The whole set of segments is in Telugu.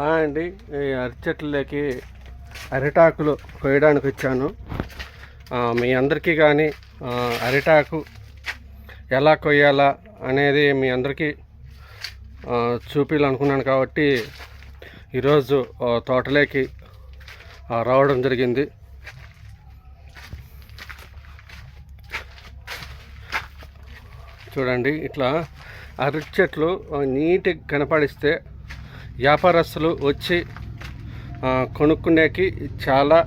హాయ్ అండి ఈ అరిచెట్లకి అరిటాకులు కోయడానికి వచ్చాను. మీ అందరికీ కానీ అరిటాకు ఎలా కొయ్యాలా అనేది మీ అందరికీ చూపించాలనుకున్నాను కాబట్టి ఈరోజు తోటలోకి రావడం జరిగింది. చూడండి ఇట్లా అరటి చెట్లు నీట్గా కనపడిస్తే వ్యాపారస్తులు వచ్చి కొనుక్కునేకి చాలా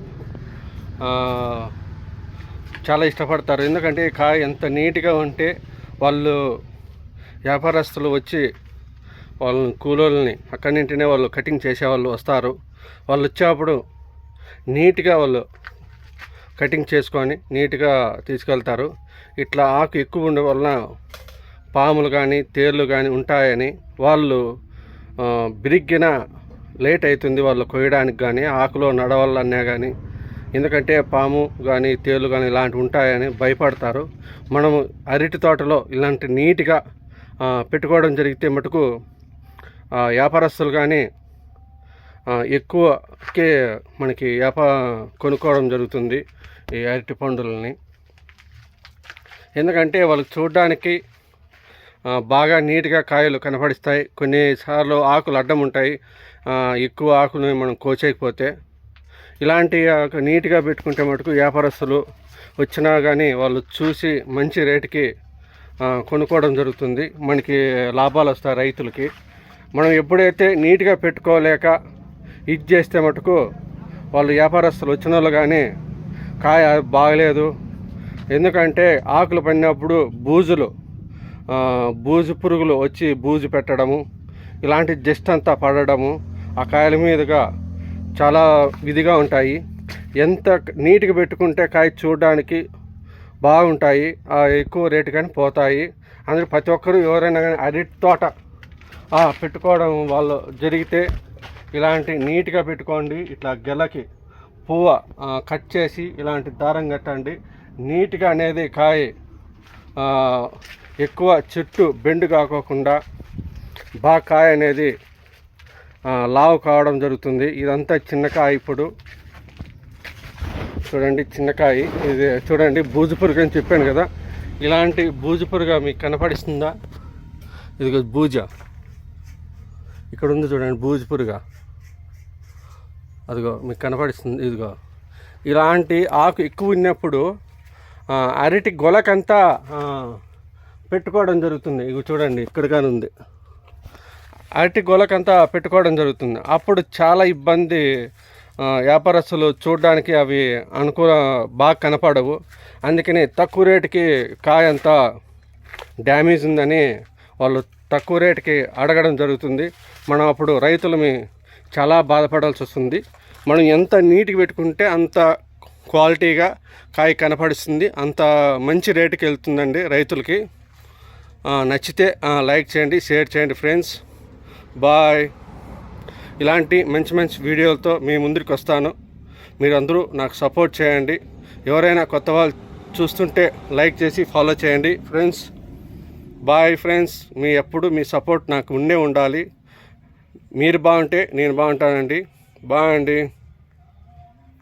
చాలా ఇష్టపడతారు. ఎందుకంటే ఈ కాయ ఎంత నీట్గా ఉంటే వాళ్ళు వ్యాపారస్తులు వచ్చి వాళ్ళని కూలోళ్ళని అక్కడి నుంటినే వాళ్ళు కటింగ్ చేసేవాళ్ళు వస్తారు. వాళ్ళు వచ్చేప్పుడు నీట్గా వాళ్ళు కటింగ్ చేసుకొని నీట్గా తీసుకెళ్తారు. ఇట్లా ఆకు ఎక్కువ ఉండే వలన పాములు కానీ తేళ్ళు కానీ ఉంటాయని వాళ్ళు బిరిగ్గిన లేట్ అవుతుంది వాళ్ళు కొయ్యడానికి కానీ ఆకులో నడవాలన్నా కానీ ఎందుకంటే పాము కానీ తేలు కానీ ఇలాంటివి ఉంటాయని భయపడతారు. మనము అరటి తోటలో ఇలాంటి నీట్గా పెట్టుకోవడం జరిగితే మటుకు వ్యాపారస్తులు కానీ ఎక్కువకే మనకి వ్యాపా కొనుక్కోవడం జరుగుతుంది ఈ అరటి పండులని. ఎందుకంటే వాళ్ళకి చూడడానికి బాగా నీట్గా కాయలు కనపడిస్తాయి కొన్నిసార్లు ఆకులు అడ్డం ఉంటాయి. ఎక్కువ ఆకులు మనం కోచేయకపోతే. ఇలాంటి నీట్గా పెట్టుకుంటే మటుకు వ్యాపారస్తులు వచ్చినా కానీ వాళ్ళు చూసి మంచి రేటుకి కొనుక్కోవడం జరుగుతుంది. మనకి లాభాలు వస్తాయి రైతులకి. మనం ఎప్పుడైతే నీట్గా పెట్టుకోలేక ఇది చేస్తే మటుకు వాళ్ళు వ్యాపారస్తులు వచ్చిన వాళ్ళు కానీ కాయ బాగలేదు. ఎందుకంటే ఆకులు పడినప్పుడు బూజులు బూజు పురుగులు వచ్చి బూజు పెట్టడము ఇలాంటి జస్ట్ అంతా పడడము ఆ కాయల మీదుగా చాలా విధిగా ఉంటాయి. ఎంత నీట్గా పెట్టుకుంటే కాయ చూడడానికి బాగుంటాయి ఆ, ఎక్కువ రేటు కానీ పోతాయి. అందుకే ప్రతి ఒక్కరూ ఎవరైనా కానీ అరటి తోట పెట్టుకోవడం వాళ్ళు జరిగితే ఇలాంటి నీట్గా పెట్టుకోండి. ఇట్లా గెలకి పువ్వ కట్ చేసి ఇలాంటి దారం కట్టండి. నీట్గా అనేది కాయ ఎక్కువ చెట్టు బెండు కాకోకుండా బాగా కాయ అనేది లావు కావడం జరుగుతుంది. ఇదంతా చిన్నకాయ ఇప్పుడు. చూడండి చిన్నకాయ ఇది చూడండి బూజు పురుగు అని చెప్పాను కదా. ఇలాంటి బూజు పురుగు మీకు కనపడిస్తుందా? ఇదిగో బూజ. ఇక్కడ ఉంది చూడండి బూజు పురుగు అదిగో మీకు కనపడిస్తుంది. ఇదిగో. ఇలాంటి ఆకు ఎక్కువ ఉన్నప్పుడు అరటి గొలకంతా పెట్టుకోవడం జరుగుతుంది. ఇవి చూడండి ఇక్కడ ఉంది. అరటి గొలకంతా పెట్టుకోవడం జరుగుతుంది. అప్పుడు చాలా ఇబ్బంది వ్యాపారస్తులు చూడడానికి అవి అనుకూల బాగా కనపడవు. అందుకని తక్కువ రేటుకి కాయ అంతా డ్యామేజ్ ఉందని వాళ్ళు తక్కువ రేటుకి అడగడం జరుగుతుంది. మనం అప్పుడు రైతులమి చాలా బాధపడాల్సి వస్తుంది. మనం ఎంత నీట్గా పెట్టుకుంటే అంత క్వాలిటీగా కాయ కనపడుస్తుంది. అంత మంచి రేటుకి వెళ్తుందండి రైతులకి. నచ్చితే లైక్ చేయండి షేర్ చేయండి ఫ్రెండ్స్. బాయ్. ఇలాంటి మంచి మంచి వీడియోలతో మీ ముందుకు వస్తాను. మీరందరూ నాకు సపోర్ట్ చేయండి. ఎవరైనా కొత్త వాళ్ళు చూస్తుంటే లైక్ చేసి ఫాలో చేయండి ఫ్రెండ్స్. Bye friends. మీ ఎప్పుడు మీ సపోర్ట్ నాకు ఉండే ఉండాలి. మీరు బాగుంటే నేను బాగుంటానండి. బాయ్ అండి.